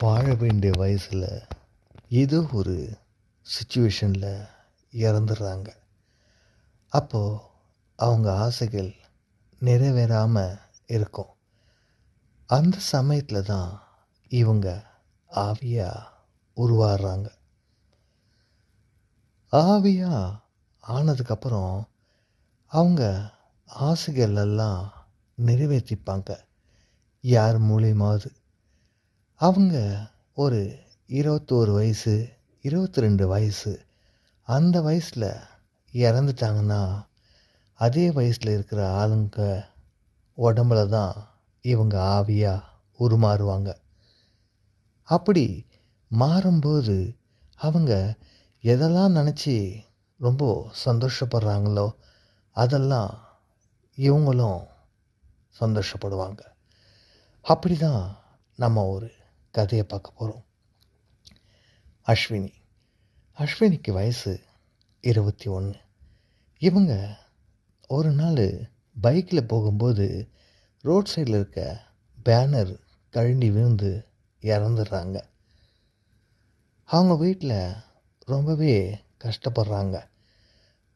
வாழ வேண்டிய வயசில் ஏதோ ஒரு சுச்சுவேஷனில் இறந்துடுறாங்க. அப்போது அவங்க ஆசைகள் நிறைவேறாமல் இருக்கும். அந்த சமயத்தில் தான் இவங்க ஆவியாக உருவாடுறாங்க ஆவியாக ஆனதுக்கப்புறம் அவங்க ஆசைகள் எல்லாம் நிறைவேற்றிப்பாங்க. யார் மூலியமாவது. அவங்க ஒரு இருபத்தோரு வயசு இருபத்தி ரெண்டு வயசு அந்த வயசில் இறந்துட்டாங்கன்னா அதே வயசில் இருக்கிற ஆளுங்க உடம்புல தான் இவங்க ஆவியாக உருமாறுவாங்க. அப்படி மாறும்போது அவங்க எதெல்லாம் நினச்சி ரொம்ப சந்தோஷப்படுறாங்களோ அதெல்லாம் இவங்களும் சந்தோஷப்படுவாங்க. அப்படி தான் நம்ம ஒரு கதையை பார்க்க போகிறோம் அஸ்வினி. அஸ்வினிக்கு வயசு இருபத்தி ஒன்று இவங்க ஒரு நாள் பைக்கில் போகும்போது ரோட் சைடில் இருக்க பேனர் கழண்டி விழுந்து இறந்துடுறாங்க. அவங்க வீட்டில் ரொம்பவே கஷ்டப்படுறாங்க.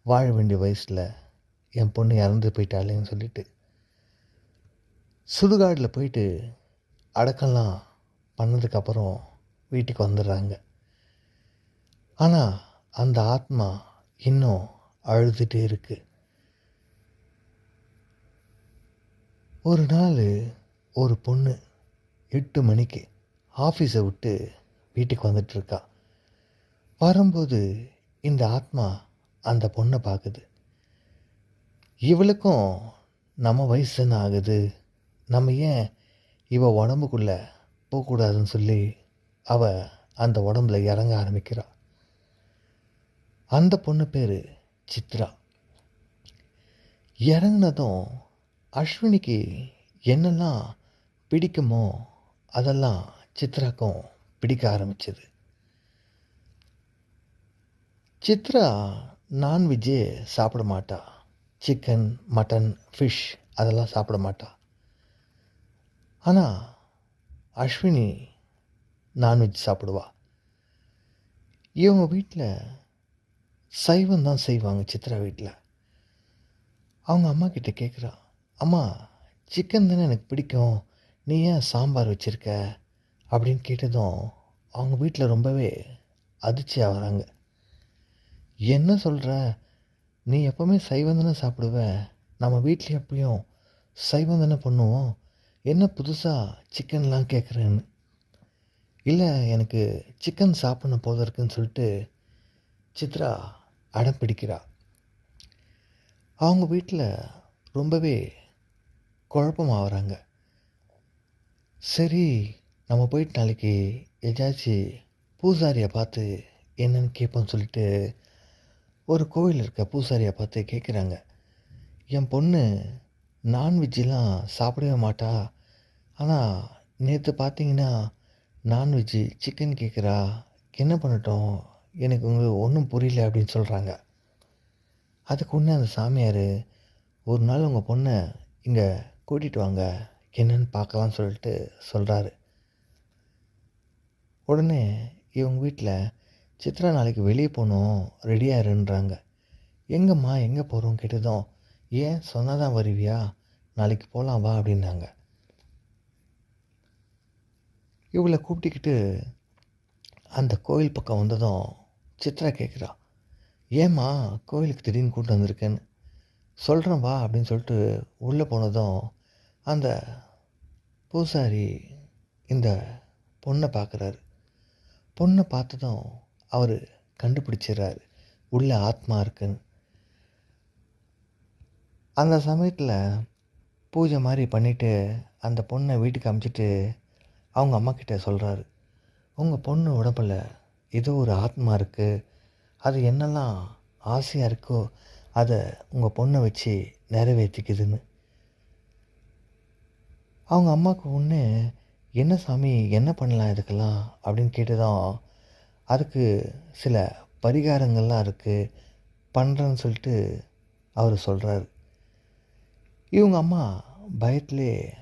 வாழ வேண்டிய வயசில் என் பொண்ணு இறந்து போயிட்டாளேன்னு சொல்லிட்டு. சுடுகாடில் போயிட்டு அடக்கம்லாம் பண்ணதுக்கப்புறம் வீட்டுக்கு வந்துடுறாங்க. ஆனால் அந்த ஆத்மா இன்னும் அழுதுகிட்டே இருக்கு. ஒரு நாள் ஒரு பொண்ணு எட்டு மணிக்கு ஆஃபீஸை விட்டு வீட்டுக்கு வந்துட்டுருக்கா வரும்போது இந்த ஆத்மா அந்த பொண்ணை பார்க்குது இவளுக்கும் நம்ம வயசு என்ன ஆகுது. நம்ம ஏன் இவ உடம்புக்குள்ளே போகக்கூடாதுன்னு சொல்லி அவ அந்த உடம்புல இறங்க ஆரம்பிக்கிறா. அந்த பொண்ணு பேர் சித்ரா. இறங்கினதும் அஸ்வினிக்கு என்னெல்லாம் பிடிக்குமோ அதெல்லாம் சித்ராக்கும் பிடிக்க ஆரம்பிச்சது. சித்ரா நான்வெஜ்ஜே சாப்பிட மாட்டா. சிக்கன் மட்டன் ஃபிஷ் அதெல்லாம் சாப்பிட மாட்டா. ஆனால் அஸ்வினி நான்வெஜ் சாப்பிடுவா. இவங்க வீட்டில் சைவம் தான் செய்வாங்க சித்ரா வீட்டில் அவங்க அம்மா கிட்ட கேட்குறா அம்மா சிக்கன் தானே எனக்கு பிடிக்கும். நீ ஏன் சாம்பார் வச்சுருக்க? அப்படின்னு கேட்டதும் அவங்க வீட்டில் ரொம்பவே அதிர்ச்சி ஆகிறாங்க. என்ன சொல்கிற நீ எப்போவுமே சைவம் தானே சாப்பிடுவ. நம்ம வீட்டில் எப்பயும் சைவம் தானே பண்ணுவோம். என்ன புதுசாக சிக்கன்லாம் கேட்குறேன்னு இல்லை எனக்கு சிக்கன் சாப்பிடணும் போதும் இருக்குன்னு சொல்லிட்டு சித்ரா அடம் பிடிக்கிறா. அவங்க வீட்டில் ரொம்பவே குழப்பமாகறாங்க சரி நம்ம போயிட்டு நாளைக்கு ஏதாச்சும் பூசாரியை பார்த்து என்னன்னு கேட்போம்னு சொல்லிட்டு ஒரு கோவில் இருக்க பூசாரியை பார்த்து கேட்குறாங்க என் பொண்ணு நான்வெஜ்ஜெலாம் சாப்பிடவே மாட்டா. ஆனால் நேற்று பார்த்தீங்கன்னா நான்வெஜ்ஜு சிக்கன் கேட்குறா என்ன பண்ணட்டும்? எனக்கு உங்களுக்கு ஒன்றும் புரியல அப்படின்னு சொல்கிறாங்க அதுக்கு ஒன்று அந்த சாமியார் ஒரு நாள் உங்கள் பொண்ணை இங்கே கூட்டிகிட்டு வாங்க. என்னன்னு பார்க்கலாம்னு சொல்லிட்டு சொல்கிறாரு உடனே இவங்க வீட்டில் சித்ரா நாளைக்கு வெளியே போகணும் ரெடியாக இருன்றாங்க. எங்கம்மா எங்கே போகிறோம் கேட்டதும் ஏன் சொன்னால் தான் வருவியா? நாளைக்கு போகலாம் வா அப்படின்னாங்க. இவளை கூப்பிட்டுக்கிட்டு அந்த கோயில் பக்கம் வந்ததும் சித்ரா கேட்குறா ஏம்மா கோயிலுக்கு திடீர்னு கூப்பிட்டு வந்திருக்கேன்னு. சொல்கிறேன் வா அப்படின்னு சொல்லிட்டு உள்ளே போனதும் அந்த பூசாரி இந்த பொண்ணை பார்க்குறாரு. பொண்ணை பார்த்ததும் அவர் கண்டுபிடிச்சிடுறாரு உள்ள ஆத்மா இருக்குன்னு. அந்த சமயத்தில் பூஜை மாதிரி பண்ணிவிட்டு அந்த பொண்ணை வீட்டுக்கு அமுச்சிட்டு அவங்க அம்மாக்கிட்ட சொல்கிறாரு உங்கள் பொண்ணு உடம்பில் ஏதோ ஒரு ஆத்மா இருக்குது அது என்னெல்லாம் ஆசையாக இருக்கோ அதை உங்கள் பொண்ணை வச்சு நிறைவேற்றிக்குதுன்னு அவங்க அம்மாவுக்கு ஒன்று என்ன சாமி என்ன பண்ணலாம் இதுக்கெல்லாம்? அப்படின்னு கேட்டதும் அதுக்கு சில பரிகாரங்கள்லாம் இருக்குது பண்ணுறேன்னு சொல்லிட்டு அவர் சொல்கிறாரு இவங்க அம்மா பயத்திலே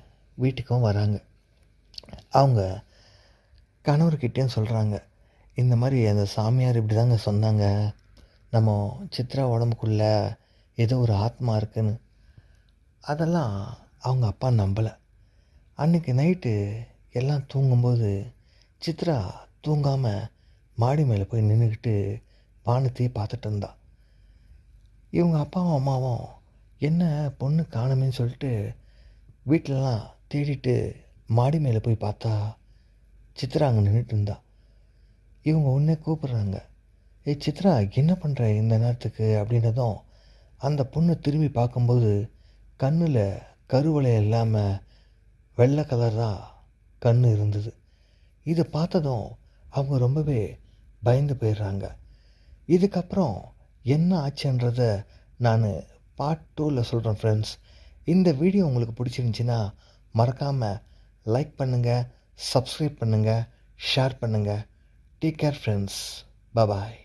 வீட்டுக்கும் வராங்க. அவங்க கணவர்கிட்டேயும் சொல்கிறாங்க இந்த மாதிரி அந்த சாமியார் இப்படி தாங்க சொன்னாங்க. நம்ம சித்ரா உடம்புக்குள்ள ஏதோ ஒரு ஆத்மா இருக்குன்னு. அதெல்லாம் அவங்க அப்பா நம்பலை. அன்றைக்கி நைட்டு எல்லாம் தூங்கும்போது சித்ரா தூங்காமல் மாடி மேலே போய் நின்றுக்கிட்டு வானத்தையே பார்த்துட்டு இருந்தா. இவங்க அப்பாவும் அம்மாவும் என்ன பொண்ணு காணுமேன்னு சொல்லிட்டு வீட்டிலலாம் தேடிட்டு மாடி மேலே போய் பார்த்தா சித்ரா அங்கே நின்றுட்டு இருந்தா. இவங்க உடனே கூப்பிட்றாங்க. ஏ சித்ரா என்ன பண்ணுற இந்த நேரத்துக்கு? அப்படின்னதும் அந்த பொண்ணு திரும்பி பார்க்கும்போது கண்ணில் கருவளை இல்லாமல் வெள்ளை கலராக கண் இருந்தது. இதை பார்த்ததும் அவங்க ரொம்பவே பயந்து போயிடுறாங்க. இதுக்கப்புறம் என்ன ஆச்சுன்றத நான் பார்ட் டூவில் சொல்கிறேன் ஃப்ரெண்ட்ஸ் இந்த வீடியோ உங்களுக்கு பிடிச்சிருந்துச்சின்னா மறக்காமல் லைக் பண்ணுங்கள் சப்ஸ்கிரைப் பண்ணுங்கள் ஷேர் பண்ணுங்கள் டேக் கேர் ஃப்ரெண்ட்ஸ் பபாய்